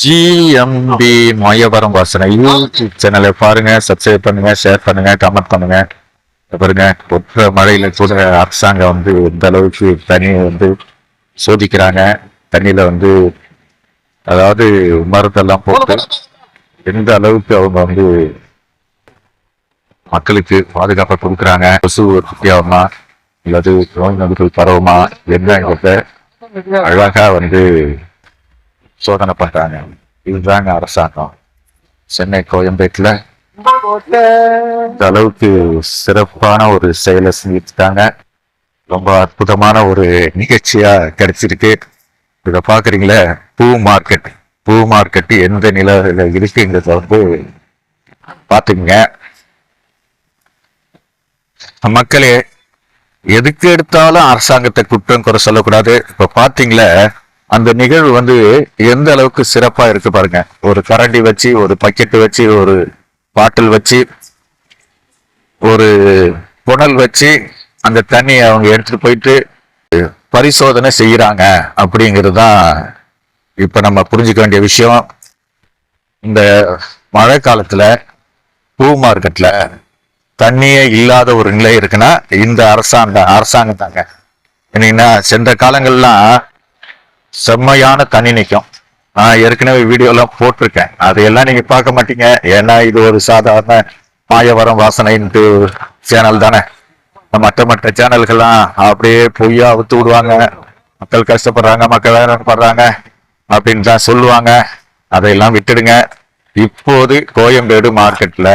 GMP மயபரம் வாசனை. YouTube சேனலை பாருங்க சப்ஸ்கிரைப் பண்ணுங்க ஷேர் பண்ணுங்க கமெண்ட் பண்ணுங்க. பாருங்க ஒற்ற மழையில கூட அரசாங்கம் வந்து எந்த அளவுக்கு தண்ணியை வந்து சோதிக்கிறாங்க. தண்ணியில வந்து அதாவது மருந்தெல்லாம் போட்டு எந்த அளவுக்கு அவங்க வந்து மக்களுக்கு பாதுகாப்பை கொடுக்குறாங்க. கொசு உற்பத்தியாகுமா? அல்லது நோய் நொடிகள் பரவுமா? என்னங்கிறத அழகா வந்து சோதனை பண்றாங்க இதுதாங்க அரசாங்கம் சென்னை கோயம்பேட்டுல இந்த அளவுக்கு சிறப்பான ஒரு செயலை செஞ்சுட்டாங்க ரொம்ப அற்புதமான ஒரு நிகழ்ச்சியா கிடைச்சிருக்கு இத பாக்குறீங்களே பூ மார்க்கெட் பூ மார்க்கெட் எந்த நிலையில இருக்குங்கிறத வந்து பாத்துங்க மக்களே எதுக்கு எடுத்தாலும் அரசாங்கத்தை குற்றம் குறை சொல்லக்கூடாது இப்ப பாத்தீங்களே அந்த நிகழ்வு வந்து எந்த அளவுக்கு சிறப்பா இருக்கு பாருங்க. ஒரு கரண்டி வச்சு ஒரு பக்கெட் வச்சு ஒரு பாட்டில் வச்சு ஒரு புனல் வச்சு அந்த தண்ணியை அவங்க எடுத்துட்டு போயிட்டு பரிசோதனை செய்யறாங்க அப்படிங்கிறது தான் இப்ப நம்ம புரிஞ்சுக்க வேண்டிய விஷயம். இந்த மழை காலத்துல பூ மார்க்கெட்ல தண்ணியே இல்லாத ஒரு நிலை இருக்குன்னா இந்த அரசாங்கம் அரசாங்கம் தாங்க என்னன்னா சென்ற காலங்கள்லாம் செம்மையான தண்ணி நிற்கும் நான் ஏற்கனவே வீடியோலாம் போட்டிருக்கேன். அதையெல்லாம் நீங்கள் பார்க்க மாட்டீங்க. ஏன்னா இது ஒரு சாதாரண மாயவரம் வாசனைன்ட்டு சேனல் தானே. மற்ற மற்ற சேனல்கள்லாம் அப்படியே பொய்யா அவுத்து விடுவாங்க. மக்கள் கஷ்டப்படுறாங்க மக்கள் வேதனைப்படுறாங்க அப்படின்னு தான் சொல்லுவாங்க. அதையெல்லாம் விட்டுடுங்க. இப்போது கோயம்பேடு மார்க்கெட்டில்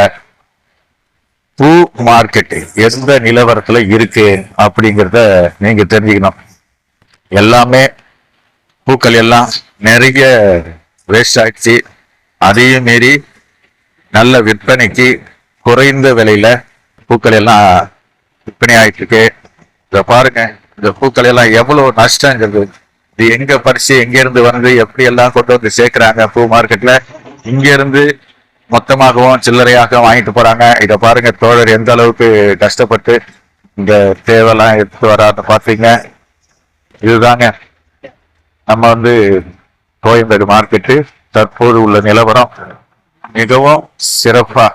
பூ மார்க்கெட்டு எந்த நிலவரத்தில் இருக்கு அப்படிங்கிறத நீங்கள் தெரிஞ்சுக்கணும். எல்லாமே பூக்கள் எல்லாம் நிறைய வேஸ்ட் ஆயிடுச்சு. அதையும் மீறி நல்ல விற்பனைக்கு குறைந்த விலையில பூக்கள் எல்லாம் விற்பனை ஆயிட்டு இருக்கு இதை பாருங்க இந்த பூக்கள் எல்லாம் எவ்வளவு நஷ்டங்கிறது. இது எங்க பறிச்சு எங்க இருந்து வந்து எப்படி எல்லாம் கொண்டு வந்து சேர்க்கிறாங்க பூ மார்க்கெட்ல. இங்க இருந்து மொத்தமாகவும் சில்லறையாக வாங்கிட்டு போறாங்க. இதை பாருங்க தோழர் எந்த அளவுக்கு கஷ்டப்பட்டு இந்த தேவையெல்லாம் எடுத்து வரான்னு பாத்தீங்க. இதுதாங்க. நம்ம வந்து கோயம்பேடு மார்க்கெட்டு தற்போது உள்ள நிலவரம் மிகவும் சிறப்பா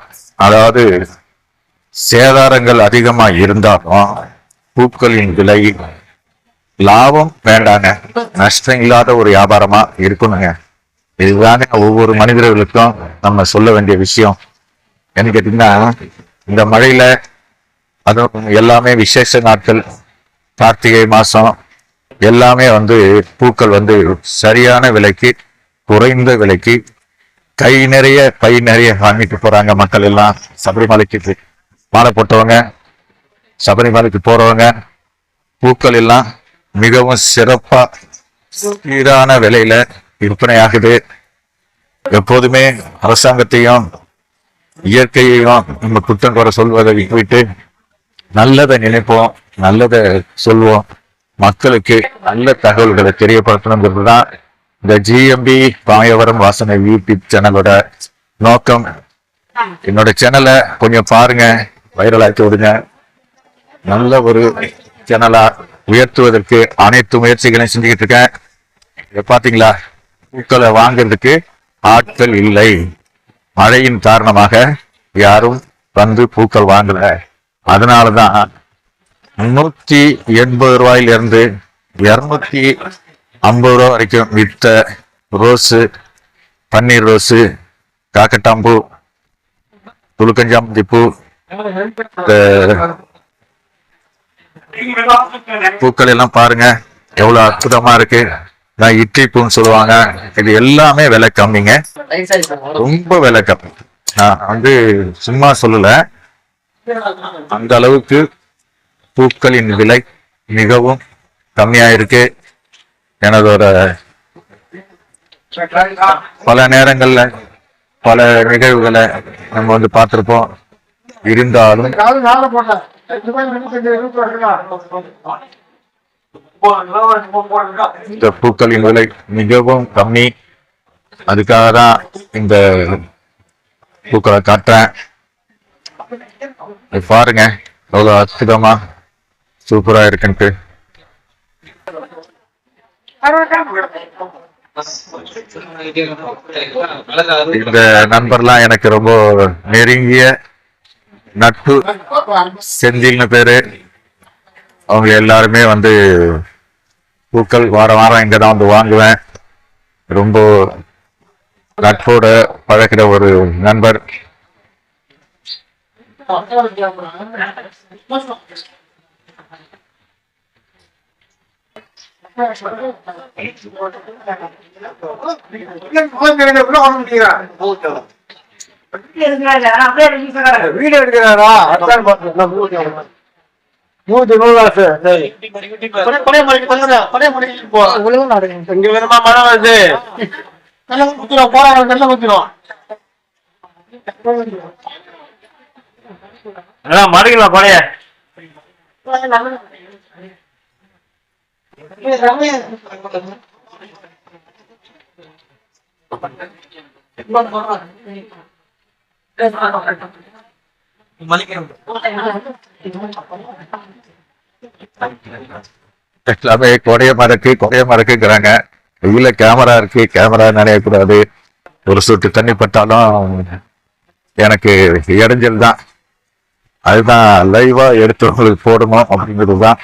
அதாவது சேதாரங்கள் அதிகமா இருந்தாலும் பூக்களின் விலை லாபம் வேண்டாங்க. நஷ்டம் இல்லாத ஒரு வியாபாரமா இருக்கணுங்க. இதுதாங்க ஒவ்வொரு மனிதர்களுக்கும் நம்ம சொல்ல வேண்டிய விஷயம். என்ன கேட்டீங்கன்னா இந்த மழையில அதுவும் எல்லாமே விசேஷ நாட்கள் கார்த்திகை மாசம் எல்லாமே வந்து பூக்கள் வந்து சரியான விலைக்கு குறைந்த விலைக்கு கை நிறைய பை நிறைய வாங்கிட்டு போறாங்க மக்கள் எல்லாம். சபரிமலைக்கு மாலை போட்டவங்க சபரிமலைக்கு போறவங்க பூக்கள் எல்லாம் மிகவும் சிறப்பா சீரான விலையில விற்பனை ஆகுது எப்போதுமே அரசாங்கத்தையும் இயற்கையையும் நம்ம குற்றம் குறை சொல்வதை விட்டு நல்லதை நினைப்போம் நல்லதை சொல்வோம். மக்களுக்கு நல்ல தகவல்களை தெரியப்படுத்தணுங்கிறது தான் இந்த ஜிஎம்பி பாயவரம் வாசனை யூடியூப் சேனலோட நோக்கம். என்னோட சேனலை கொஞ்சம் பாருங்க வைரலாக்கி விடுங்க. நல்ல ஒரு சேனலா உயர்த்துவதற்கு அனைத்து முயற்சிகளையும் செஞ்சுக்கிட்டு இருக்கேன். பாத்தீங்களா பூக்களை வாங்குறதுக்கு ஆட்கள் இல்லை. மழையின் காரணமாக யாரும் வந்து பூக்கள் வாங்கல. அதனாலதான் முன்னூத்தி எண்பது ரூபாயிலிருந்து இரநூத்தி இருநூத்தி ஐம்பது ரூபா வரைக்கும் வித்த ரோஸு பன்னீர் ரோஸு காக்கட்டாம்பூ துளுக்கஞ்சாமந்தி பூ பூக்கள் எல்லாம் பாருங்க. எவ்வளவு அற்புதமா இருக்கு. நான் இட்லி பூன்னு சொல்லுவாங்க. இது எல்லாமே விலை கம்மிங்க. ரொம்ப விலை கம்மி. நான் வந்து சும்மா சொல்லல. அந்த அளவுக்கு பூக்களின் விலை மிகவும் கம்மியா இருக்கு. எனதோட பல நேரங்கள்ல பல நிகழ்வுகளை நம்ம வந்து பார்த்திருப்போம். இருந்தாலும் இந்த பூக்களின் விலை மிகவும் கம்மி. அதுக்காக தான் இந்த பூக்களை காட்டுறேன். பாருங்க எவ்வளவு அற்புதமா சூப்பரா இருக்குன்ட்டு இந்த நண்பர்லாம் எனக்கு ரொம்ப நெருங்கிய நட்பு செந்தில்னு பேரு. அவங்க எல்லாருமே வந்து பூக்கள் வாரம் வாரம் இங்க தான் வந்து வாங்குவேன். ரொம்ப நட்போட பழக்கிற ஒரு நண்பர். வீடு எடுக்கிறாரா நூத்தி நூறு சரி இங்க வேணுமா மழை வருது நல்லா குத்துறோம் போறாங்க நல்லா குத்துறோம் மறைக்கலாம் கொடைய எல்லாமே கொடைய மறக்கு கொடைய மறக்குங்கிறாங்க. வெயில கேமரா இருக்கு கேமரா நினையக்கூடாது ஒரு சொட்டு தண்ணி பட்டாலும் எனக்கு இடைஞ்சல் தான். அதுதான் லைவா எடுத்து உங்களுக்கு போடணும் அப்படிங்கிறது தான்.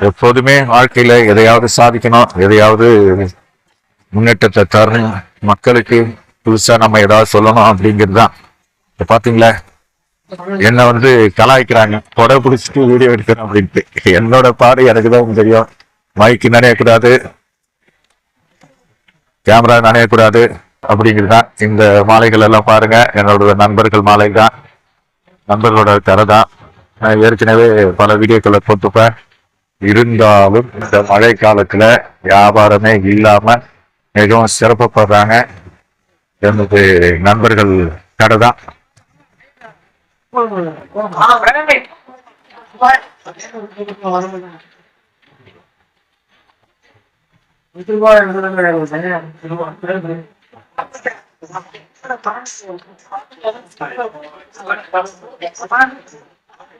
எப்போதுமே வாழ்க்கையில எதையாவது சாதிக்கணும் எதையாவது முன்னேற்றத்தை தரணும் மக்களுக்கு புதுசா நம்ம ஏதாவது சொல்லணும் அப்படிங்கிறது தான் இப்ப பாத்தீங்களா? என்ன வந்து கலாய்க்கிறாங்க கொடை பிடிச்சிட்டு வீடியோ எடுக்கணும் அப்படின்ட்டு. என்னோட பாடு எனக்கு தான் தெரியும். மைக்கு நனையக்கூடாது கேமரா நனையக்கூடாது அப்படிங்கிறது தான் இந்த மாலைகள் எல்லாம் பாருங்க என்னோட நண்பர்கள் மாலை தான் நண்பர்களோட கரை தான் நான் ஏற்கனவே பல வீடியோக்களை போட்டுப்பேன் இருந்தாலும் இந்த மழை காலத்துல வியாபாரமே இல்லாம மிகவும் சிறப்பப்படுறாங்க எனது நண்பர்கள் கடை தான்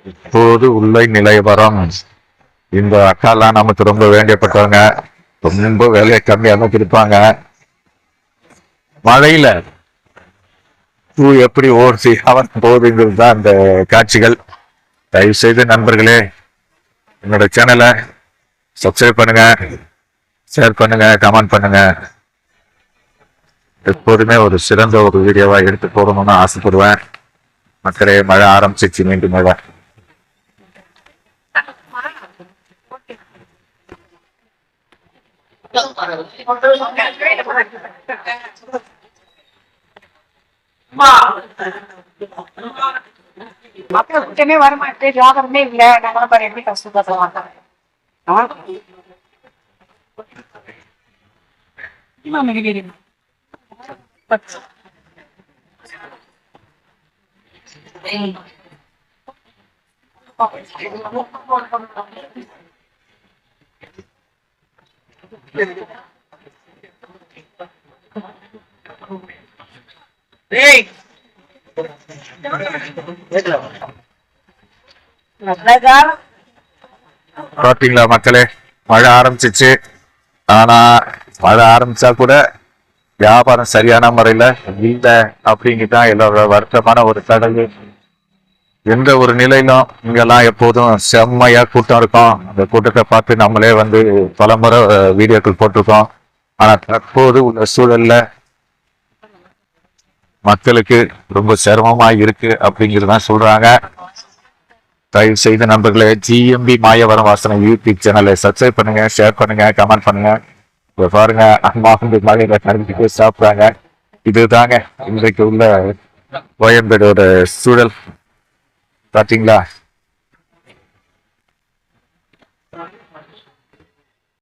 இப்போது உள்ள நிலைவரம் இந்த அக்காலாம் நமக்கு ரொம்ப வேண்டியப்பட்டவங்க ரொம்ப வேலையை கம்மியாக கொடுப்பாங்க மழையில பூ எப்படி ஓடுச்சு அவன் போகுதுங்கிறது தான் அந்த காட்சிகள். தயவு செய்து நண்பர்களே என்னோட சேனலை சப்ஸ்கிரைப் பண்ணுங்க ஷேர் பண்ணுங்க கமெண்ட் பண்ணுங்க. எப்போதுமே ஒரு சிறந்த ஒரு வீடியோவா எடுத்து போடணும்னு ஆசைப்படுவேன். மக்களே மழை ஆரம்பிச்சிச்சு மீண்டும் மழை. மக்கள் கூட்டமே வர மாட்டேன் வியாபாரமே இல்ல நம்ம பாரு எப்படி கஷ்டப்படுறாங்க ஏய் நல்லதா பாத்தீங்களா மக்களே மழை ஆரம்பிச்சிச்சு. ஆனா மழை ஆரம்பிச்சா கூட வியாபாரம் சரியான முறையில இல்ல அப்படிங்கிட்டு தான் எல்லாரோட வருத்தமான ஒரு தடவு. எந்த ஒரு நிலையிலும் இங்கெல்லாம் எப்போதும் செம்மையா கூட்டம் இருக்கும். அந்த கூட்டத்தை பார்த்து நம்மளே வந்து பலமுறை வீடியோக்கள் போட்டிருக்கோம். ஆனா தற்போது உள்ள சூழல்ல மக்களுக்கு ரொம்ப சிரமமா இருக்கு அப்படிங்கிறதான் சொல்றாங்க. தயவு செய்த நண்பர்களே ஜிஎம்பி மாயவரம் வாசனை யூடியூப் சேனலை சப்ஸ்கிரைப் பண்ணுங்க ஷேர் பண்ணுங்க கமெண்ட் பண்ணுங்க. இப்போ பாருங்க அம்மா வந்து மழையில நடந்துட்டு சாப்பிடுறாங்க. இதுதாங்க இன்றைக்கு உள்ள கோயம்பேடோட சூழல். பார்த்தீங்களா